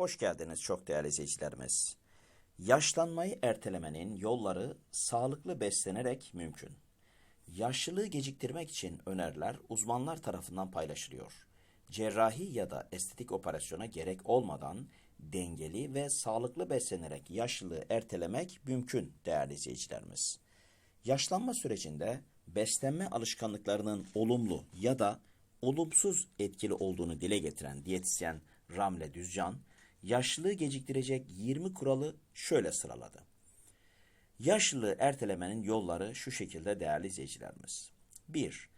Hoş geldiniz çok değerli izleyicilerimiz. Yaşlanmayı ertelemenin yolları sağlıklı beslenerek mümkün. Yaşlılığı geciktirmek için öneriler uzmanlar tarafından paylaşılıyor. Cerrahi ya da estetik operasyona gerek olmadan dengeli ve sağlıklı beslenerek yaşlılığı ertelemek mümkün değerli izleyicilerimiz. Yaşlanma sürecinde beslenme alışkanlıklarının olumlu ya da olumsuz etkili olduğunu dile getiren diyetisyen Ramle Düzcan, yaşlılığı geciktirecek 20 kuralı şöyle sıraladı. Yaşlılığı ertelemenin yolları şu şekilde değerli izleyicilerimiz. 1.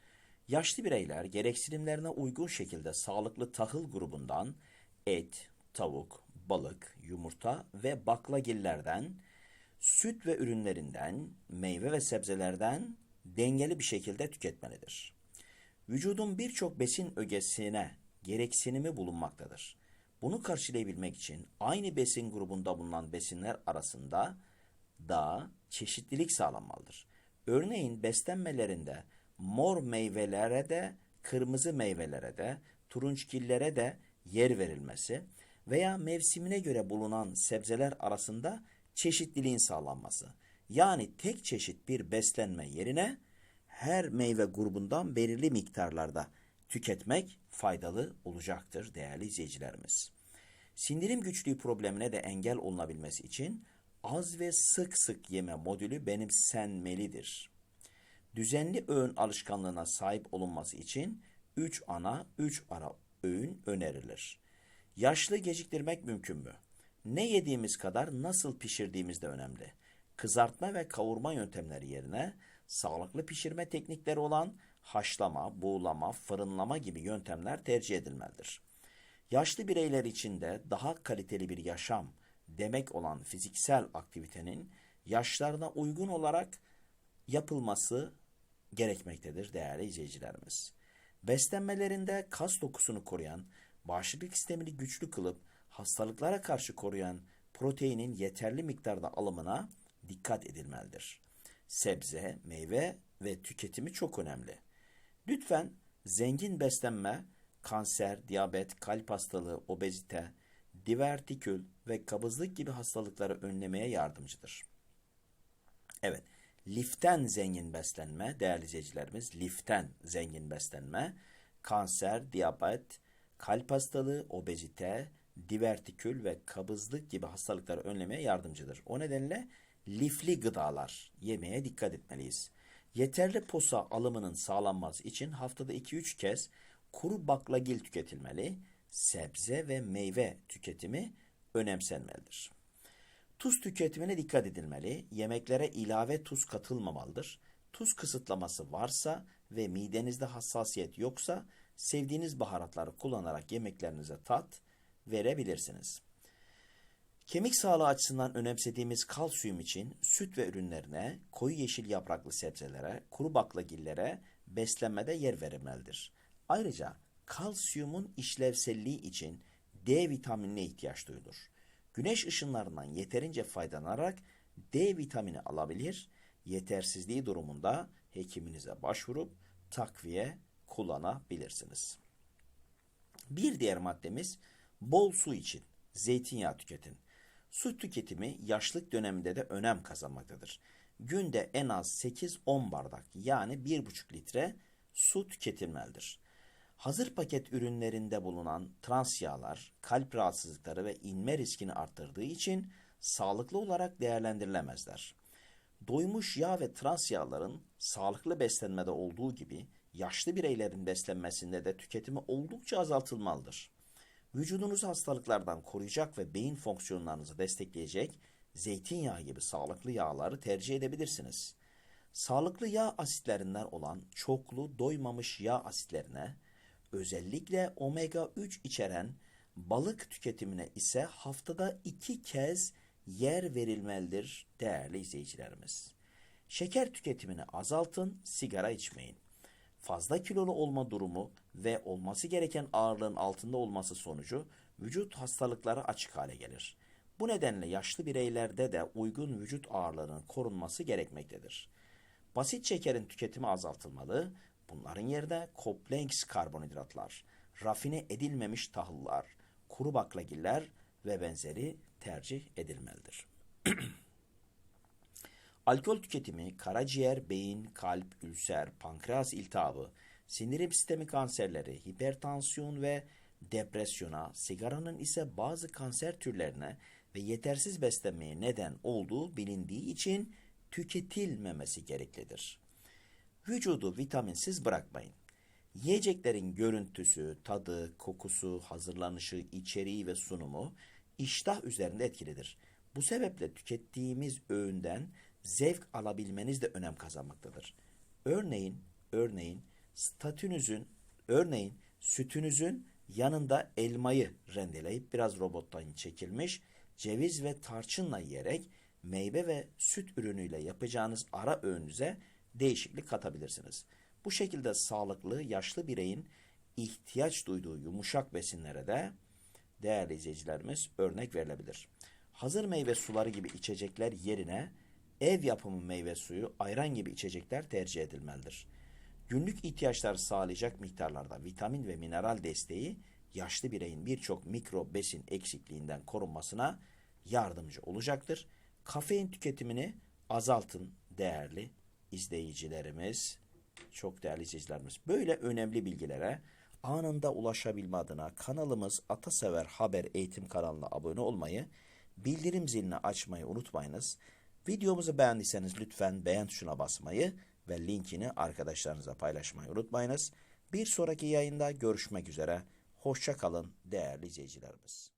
Yaşlı bireyler gereksinimlerine uygun şekilde sağlıklı tahıl grubundan et, tavuk, balık, yumurta ve baklagillerden, süt ve ürünlerinden, meyve ve sebzelerden dengeli bir şekilde tüketmelidir. Vücudun birçok besin ögesine gereksinimi bulunmaktadır. Bunu karşılayabilmek için aynı besin grubunda bulunan besinler arasında da çeşitlilik sağlanmalıdır. Örneğin beslenmelerinde mor meyvelere de, kırmızı meyvelere de, turunçgillere de yer verilmesi veya mevsimine göre bulunan sebzeler arasında çeşitliliğin sağlanması. Yani tek çeşit bir beslenme yerine her meyve grubundan belirli miktarlarda tüketmek faydalı olacaktır değerli izleyicilerimiz. Sindirim güçlüğü problemine de engel olunabilmesi için az ve sık sık yeme modülü benimsenmelidir. Düzenli öğün alışkanlığına sahip olunması için 3 ana 3 ara öğün önerilir. Yaşlı geciktirmek mümkün mü? Ne yediğimiz kadar nasıl pişirdiğimiz de önemli. Kızartma ve kavurma yöntemleri yerine sağlıklı pişirme teknikleri olan haşlama, buğulama, fırınlama gibi yöntemler tercih edilmelidir. Yaşlı bireyler için de daha kaliteli bir yaşam demek olan fiziksel aktivitenin yaşlarına uygun olarak yapılması gerekmektedir değerli izleyicilerimiz. Beslenmelerinde kas dokusunu koruyan, bağışıklık sistemini güçlü kılıp hastalıklara karşı koruyan proteinin yeterli miktarda alımına dikkat edilmelidir. Sebze, meyve ve tüketimi çok önemli. Lütfen zengin beslenme, kanser, diyabet, kalp hastalığı, obezite, divertikül ve kabızlık gibi hastalıkları önlemeye yardımcıdır. Evet, liften zengin beslenme, değerli izleyicilerimiz, liften zengin beslenme, kanser, diyabet, kalp hastalığı, obezite, divertikül ve kabızlık gibi hastalıkları önlemeye yardımcıdır. O nedenle lifli gıdalar yemeye dikkat etmeliyiz. Yeterli posa alımının sağlanması için haftada 2-3 kez kuru baklagil tüketilmeli, sebze ve meyve tüketimi önemsenmelidir. Tuz tüketimine dikkat edilmeli, yemeklere ilave tuz katılmamalıdır. Tuz kısıtlaması varsa ve midenizde hassasiyet yoksa sevdiğiniz baharatları kullanarak yemeklerinize tat verebilirsiniz. Kemik sağlığı açısından önemsediğimiz kalsiyum için süt ve ürünlerine, koyu yeşil yapraklı sebzelere, kuru baklagillere beslenmede yer verilmelidir. Ayrıca kalsiyumun işlevselliği için D vitaminine ihtiyaç duyulur. Güneş ışınlarından yeterince faydalanarak D vitamini alabilir, yetersizliği durumunda hekiminize başvurup takviye kullanabilirsiniz. Bir diğer maddemiz bol su için zeytinyağı tüketin. Su tüketimi yaşlık döneminde de önem kazanmaktadır. Günde en az 8-10 bardak yani 1,5 litre su tüketilmelidir. Hazır paket ürünlerinde bulunan trans yağlar kalp rahatsızlıkları ve inme riskini arttırdığı için sağlıklı olarak değerlendirilemezler. Doymuş yağ ve trans yağların sağlıklı beslenmede olduğu gibi yaşlı bireylerin beslenmesinde de tüketimi oldukça azaltılmalıdır. Vücudunuzu hastalıklardan koruyacak ve beyin fonksiyonlarınızı destekleyecek zeytinyağı gibi sağlıklı yağları tercih edebilirsiniz. Sağlıklı yağ asitlerinden olan çoklu doymamış yağ asitlerine, özellikle omega 3 içeren balık tüketimine ise haftada iki kez yer verilmelidir değerli izleyicilerimiz. Şeker tüketimini azaltın, sigara içmeyin fazla kilolu olma durumu ve olması gereken ağırlığın altında olması sonucu vücut hastalıklara açık hale gelir. Bu nedenle yaşlı bireylerde de uygun vücut ağırlığının korunması gerekmektedir. Basit şekerin tüketimi azaltılmalı, bunların yerine kompleks karbonhidratlar, rafine edilmemiş tahıllar, kuru baklagiller ve benzeri tercih edilmelidir. Alkol tüketimi karaciğer, beyin, kalp, ülser, pankreas iltihabı, sindirim sistemi kanserleri, hipertansiyon ve depresyona, sigaranın ise bazı kanser türlerine ve yetersiz beslenmeye neden olduğu bilindiği için tüketilmemesi gereklidir. Vücudu vitaminsiz bırakmayın. Yiyeceklerin görüntüsü, tadı, kokusu, hazırlanışı, içeriği ve sunumu iştah üzerinde etkilidir. Bu sebeple tükettiğimiz öğünden zevk alabilmeniz de önem kazanmaktadır. Örneğin, örneğin statünüzün, örneğin sütünüzün yanında elmayı rendeleyip biraz robottan çekilmiş ceviz ve tarçınla yiyerek meyve ve süt ürünüyle yapacağınız ara öğünüze değişiklik katabilirsiniz. Bu şekilde sağlıklı yaşlı bireyin ihtiyaç duyduğu yumuşak besinlere de değerli izleyicilerimiz örnek verilebilir. Hazır meyve suları gibi içecekler yerine ev yapımı meyve suyu, ayran gibi içecekler tercih edilmelidir. Günlük ihtiyaçlar sağlayacak miktarlarda vitamin ve mineral desteği yaşlı bireyin birçok mikro besin eksikliğinden korunmasına yardımcı olacaktır. Kafein tüketimini azaltın değerli izleyicilerimiz. Çok değerli izleyicilerimiz. Böyle önemli bilgilere anında ulaşabilme adına kanalımız Atasever Haber Eğitim kanalına abone olmayı, bildirim zilini açmayı unutmayınız. Videomuzu beğendiyseniz lütfen beğen tuşuna basmayı ve linkini arkadaşlarınıza paylaşmayı unutmayınız. Bir sonraki yayında görüşmek üzere. Hoşça kalın değerli izleyicilerimiz.